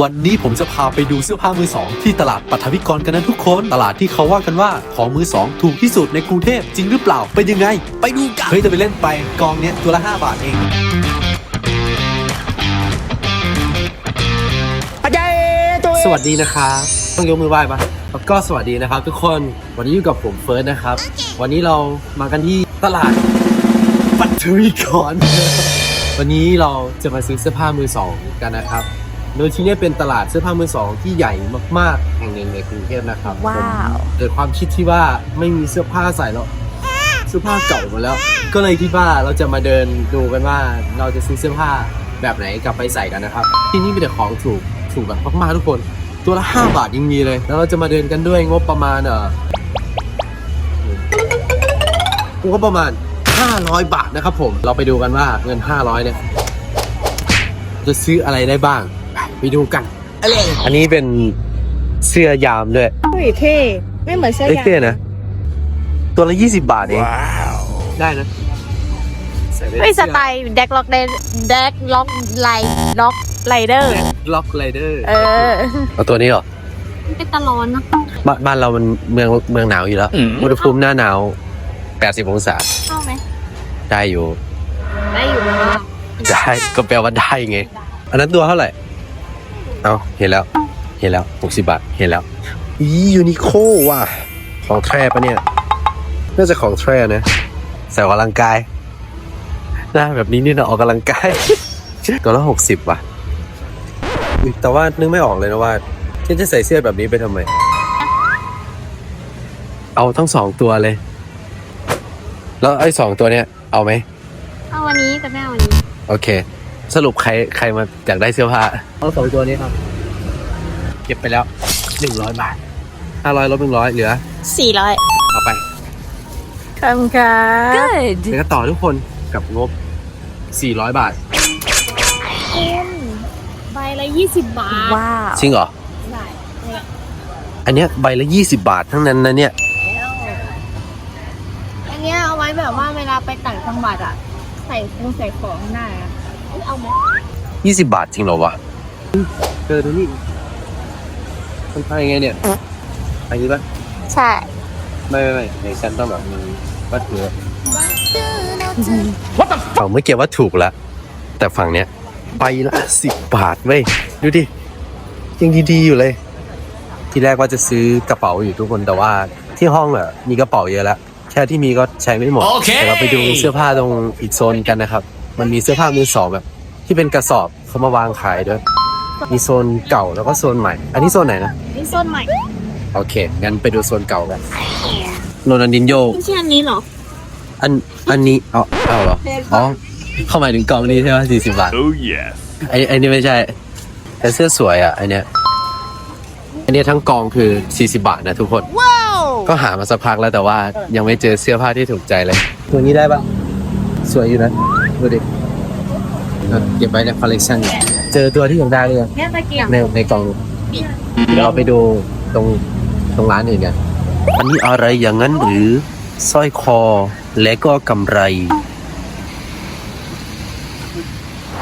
วันนี้ผมจะพาไปดูเสื้อผ้ามือสองที่ตลาดปัทวิกรกันนะทุกคน ตลาดที่เขาว่ากันว่าของมือสองถูกที่สุดในกรุงเทพจริงหรือเปล่าเป็นยังไง ไปดูกันเฮ้ยจะไปเล่นไปกองเนี้ยตัวละ 5 บาทเองสวัสดีนะครับต้องยกมือไหว้ปะแล้วก็สวัสดีนะครับ ทุกคนวันนี้อยู่กับผมเฟิร์สนะครับ วันนี้เรามากันที่ตลาดปัทวิกรวันนี้เราจะมาซื้อเสื้อผ้ามือสองกันนะครับ โดยที่นี่เป็นตลาดเสื้อผ้ามือสองที่ใหญ่มากๆแห่งหนึ่งในกรุงเทพนะครับว้าว ผมเกิดความคิดที่ว่าไม่มีเสื้อผ้าใส่แล้วเสื้อผ้าเก่าหมดแล้ว ก็เลยคิดว่าเราจะมาเดินดูกันว่าเราจะซื้อเสื้อผ้าแบบไหนกลับไปใส่กันนะครับ ที่นี่มีแต่ของถูกถูกแบบมากๆทุกคน ตัวละ 5 บาทยังมีเลย แล้วเราจะมาเดินกันด้วยงบประมาณเอองบประมาณ 500 บาทนะครับผมเราไปดูกันว่าเงิน 500เนี่ยจะซื้ออะไรได้บ้าง ไปดูกันอันนี้เป็นเสื้อยามด้วยเฮ้ยเท่ไม่เหมือนเสื้อเอ้ยยางเท่นะ ตัวละ20บาทเองได้นะใด้เฮ้ยสไตล์แดกล็อกแดกล็อกไลล็อกไรเดอร์ ล็อกไรเดอร์เออเอาตัวนี้เหรอเป็นตะลอนเนาะบ้านบ้านเรามันเมืองเมืองหนาวอยู่แล้วอุณหภูมิหน้าหนาว80องศาเข้าไหมได้อยู่ ได้อยู่นะว่าได้ก็แปลว่าได้ไง อันนั้นตัวเท่าไหร่ เอาเห็นแล้ว เห็นแล้ว60บาท เห็นแล้วอียูนิโคว่ะ ของแท้ปะเนี่ย น่าจะของแท้นะ ใส่ออกกำลังกายหน้าแบบนี้นี่นะออกกำลังกาย ตัวละหกสิบว่ะอุ๊ยแต่ว่านึกไม่ออกเลยนะว่าฉันจะใส่เสื้อแบบนี้ไปทำไม เอาทั้งสองตัวเลย แล้วไอ้สองตัวเนี้ยเอาไหม เอาวันนี้กับแม่วันนี้ โอเค สรุปใครใครมาอยากได้เสื้อผ้าเอาสองตัวนี้ครับ เก็บไปแล้วหนึ่งร้อยบาทห้าร้อยลบหนึ่งร้อยเหลือสี่ร้อยเอาไปคำค่ะ good เดี๋ยวก็ต่อทุกคนกับงบ400บาท ใบละยี่สิบบาทว้าวจริงเหรอใช่อันเนี้ยใบละ20บาททั้งนั้นนะเนี่ยอันเนี้ยเอาไว้แบบว่าเวลาไปต่างจังหวัดอะ ใส่คงใส่ของได้อะ เอาไหม20บาทจริงเหรอวะเจอดูนี่มันพายยังไงเนี่ยอันนี้ปะใช่ ไม่ไม่ไม่ในฉันต้องแบบมีวัตถุฝั่งเมื่อกี้ว่าถูกแล้วแต่ฝั่งเนี้ยใบละสิบบาทเว้ยดูดิยังดีๆอยู่เลย ที่แรกว่าจะซื้อกระเป๋าอยู่ทุกคนแต่ว่าที่ห้องอะมีกระเป๋าเยอะแล้วแค่ที่มีก็ใช้ไม่หมดโอเคเดี๋ยวเราไปดูเสื้อผ้าตรงอีกโซนกันนะครับ มันมีเสื้อผ้ามือสองแบบ ที่เป็นกระสอบเขามาวางขายด้วย มีโซนเก่าแล้วก็โซนใหม่ อันนี้โซนไหนนะนี่ส้นใหม่โอเคงั้นไปดูโซนเก่ากันโรนันดินโยไม่ใช่อันนี้เหรอ อันอันนี้เอาเอาเหรออ๋อเข้าหมายถึงกล่องนี้ใช่ไหมสี่สิบบาท Oh yes. ไอ้ไอ้นี่ไม่ใช่ แต่เสื้อสวยอะไอเนี้ยอันเนี้ยทั้งกองคือ 40 บาทนะทุกคนว้าวก็หามาสักพักแล้วแต่ว่ายังไม่เจอเสื้อผ้าที่ถูกใจเลย ตัวนี้ได้ปะสวยอยู่นะ ดูดิเอาเก็บไว้ในคอลเลกชันเจอตัวที่อยากได้เลยงเนี่ยตะเกียบในในกล่องเดี๋ยวเราไปดูตรงตรงร้านอื่นกันอันนี้อะไรอย่างนั้นหรือสร้อยคอและก็กำไร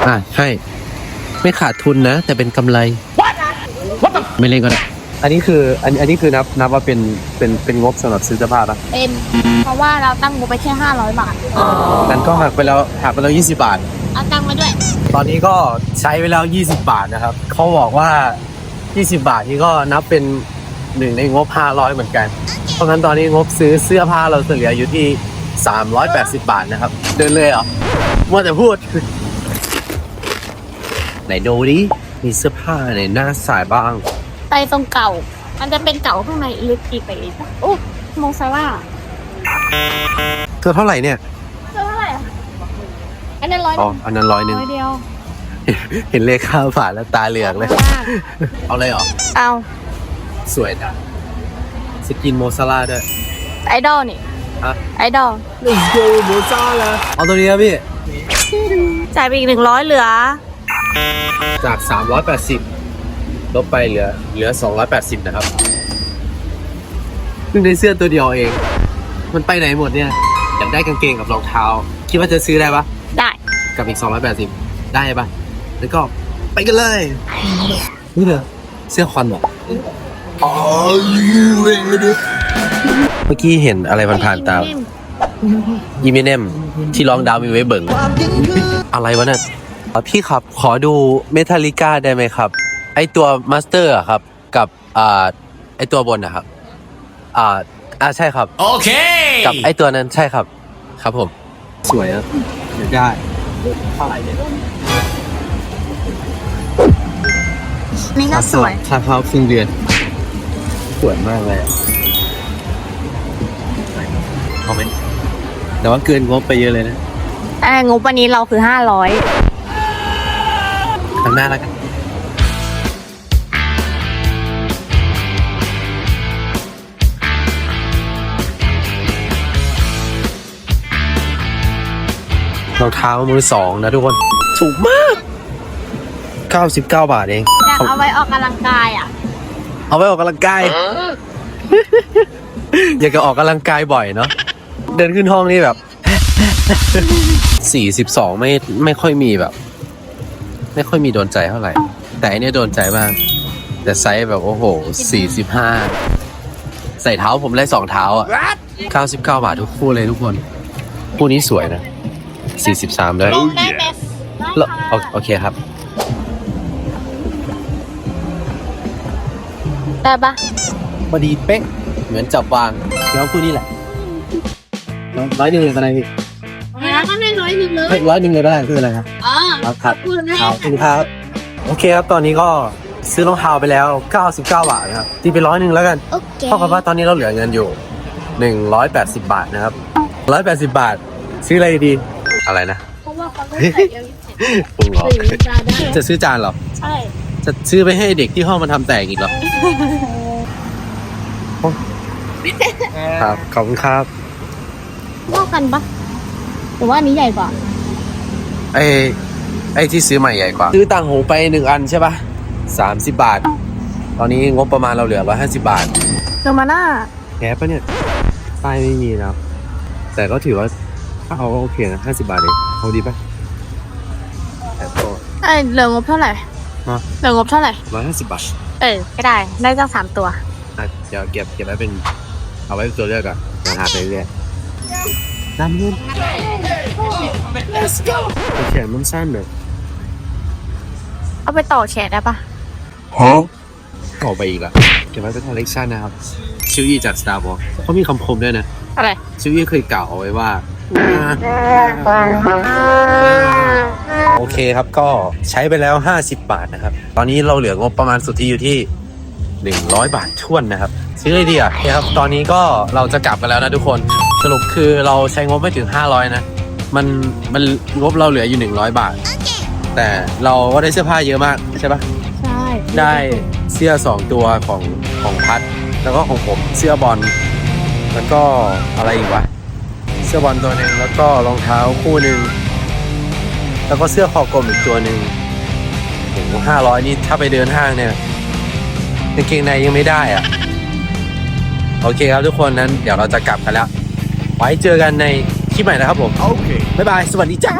อะใช่ไม่ขาดทุนนะ แต่เป็นกำไร ไม่เล่นก็ได้ อันนี้คืออันอันนี้คือนับนับว่าเป็นเป็นเป็นงบสำหรับซื้อเสื้อผ้าปะเป็นเพราะว่าเราตั้งงบไปแค่ห้าร้อยบาท นั้นก็หักไปแล้วหักไปแล้ว20 บาท เอาตังค์มาด้วย ตอนนี้ก็ใช้ไปแล้ว 20 บาทนะครับ เขาบอกว่า 20 บาทนี่ก็นับเป็นหนึ่งในงบ 500 เหมือนกัน เพราะงั้นตอนนี้งบซื้อเสื้อผ้าเราเหลืออยู่ที่ 380 บาทนะครับ เดินเลยเหรอมัวแต่พูด ไหนดูดิมีเสื้อผ้าไหนน่าใส่บ้าง ไปตรงเก่า มันจะเป็นเก่าข้างในลึกอีกไปอีกโอ้มองซาร่าตัวเท่าไหร่เนี่ย เท่าไหร่อะอันนั้นร้อยอ๋อ อันนั้นร้อยหนึ่งร้อยเดียวเห็นเลขค่าผ่านแล้วตาเหลือกเลย เอาเลยเหรอ เอาสวยนะสกินโมซาร่าด้วย ไอดอลนี่ฮะไอดอล Let's go โมซาร่าเอาตัวนี้ครับพี่ จ่ายไปอีกหนึ่งร้อยเหลือ จาก380 ลบไปเหลือ เหลือ 280 นะครับเพิ่งได้เสื้อตัวเดียวเอง มันไปไหนหมดเนี่ย อยากได้กางเกงกับรองเท้า คิดว่าจะซื้อได้ปะได้กับอีก 280 ได้ปะแล้วก็ไปกันเลย นี่เลยเสื้อควันเหรอเมื่อกี้เห็นอะไรมันผ่านตาอีเมเนมที่ร้องดาวมีไว้เบิ่ง อะไรวะเนี่ยอะพี่ครับขอดูเมทัลลิก้าได้ไหมครับ ไอตัวมาสเตอร์อะครับ กับอ่าไอตัวบนนะครับ อ่าอ่าใช่ครับ Okay. กับไอตัวนั้นใช่ครับ ครับผม สวยอะอยากได้เท่าไหร่เนี่ยนี่ก็สวยค่าเข้าครึ่งเดือนสวยมากเลยอะเอาไหมแต่ว่าเกินงบไปเยอะเลยนะแต่งบวันนี้เราคือห้าร้อยครั้งหน้าแล้วกัน รองเท้ามือสองนะทุกคนถูกมาก 99 บาทเอง อยากเอาไว้ออกกำลังกายอะ เอาไว้ออกกำลังกาย อยากจะออกกำลังกายบ่อยเนาะเดินขึ้นห้องนี่แบบ 42 ไม่ไม่ค่อยมีแบบ ไม่ค่อยมีโดนใจเท่าไหร่ แต่อันเนี้ยโดนใจมากแต่ไซส์แบบโอ้โห 45 ใส่เท้าผมได้สองเท้าอะ 99 บาททุกคู่เลยทุกคน คู่นี้สวยนะ 43ด้วยลงได้ไหมแล้วโอโอเคครับ ได้ปะพอดีเป๊ะ เหมือนจับวาง เดี๋ยวคู่นี้แหละร้อยหนึ่งเลยก็ได้พี่แล้วก็ไม่น้อยหนึ่งเลยเฮ้ยร้อยหนึ่งเลยก็ได้คืออะไรครับอ๋อครับครับขอบคุณนะขอบคุณครับ โอเคครับ ตอนนี้ก็ซื้อรองเท้าไปแล้ว 99 บาทนะครับตีไปร้อยหนึ่งแล้วกันโอเคเท่ากับว่าตอนนี้เราเหลือเงินอยู่ 180 บาทนะครับ 180 บาท ซื้ออะไรดี อะไรนะเพราะว่าเขาต้องใส่เยอะปรุงเหรอๆถึงจะได้จะซื้อจานเหรอ ใช่จะซื้อไปให้เด็กที่ห้องมันทำแตกอีกเหรอครับ ขอบคุณครับ เท่ากันปะหรือว่าอันนี้ใหญ่กว่า ไอ้ไอ้ที่ซื้อใหม่ใหญ่กว่า ซื้อต่างหูไปหนึ่งอันใช่ปะสามสิบบาท ตอนนี้งบประมาณเราเหลือร้อยห้าสิบาทเดอร์มาน่าแกปะเนี่ยป้ายไม่มีนะแต่ก็ถือว่า ถ้าเอาก็โอเคนะห้าสิบาทเองเอาดีปะแต่ก็ไอเหลืองบเท่าไหร่ฮะเหลืองบเท่าไหร่ ร้อยห้าสิบบาทเออก็ได้ ได้ตั้งสามตัว อะเดี๋ยวเก็บเก็บไว้เป็น เอาไว้เป็นตัวเลือกอะเดี๋ยวหาไปเรื่อยน้ำเงินโอเคมันสั้นเลยเอาไปต่อแขนได้ปะออกไปอีกละเก็บไว้เป็นคอลเลกชันนะครับ ชิวอี้จาก Star Wars เขามีคำคมด้วยนะ อะไร ชิวอี้เคยกล่าวเอาไว้ว่า โอเคครับก็ใช้ไปแล้ว 50 บาทนะครับ ตอนนี้เราเหลืองบประมาณสุทธิอยู่ที่ 100 บาทท่วนนะครับ ซื้ออะไรดีอะโอเคครับ ตอนนี้ก็เราจะกลับกันแล้วนะทุกคน สรุปคือเราใช้งบไม่ถึง 500 นะ มันมันงบเราเหลืออยู่ 100 บาท แต่เราก็ได้เสื้อผ้าเยอะมากใช่ปะใช่ ได้เสื้อสองตัวของของพัด แล้วก็ของผมเสื้อบอล แล้วก็อะไรอีกวะ เสื้อบอลตัวหนึ่งแล้วก็รองเท้าคู่หนึ่งแล้วก็เสื้อคอกลมอีกตัวหนึ่งโอ้โหห้าร้อยนี่ถ้าไปเดินห้างเนี่ยกางเกงในยังไม่ได้อะโอเคครับทุกคนนั้นเดี๋ยวเราจะกลับกันแล้ว ไว้เจอกันในคลิปใหม่นะครับผม Okay. บ๊ายบาย สวัสดีจ้า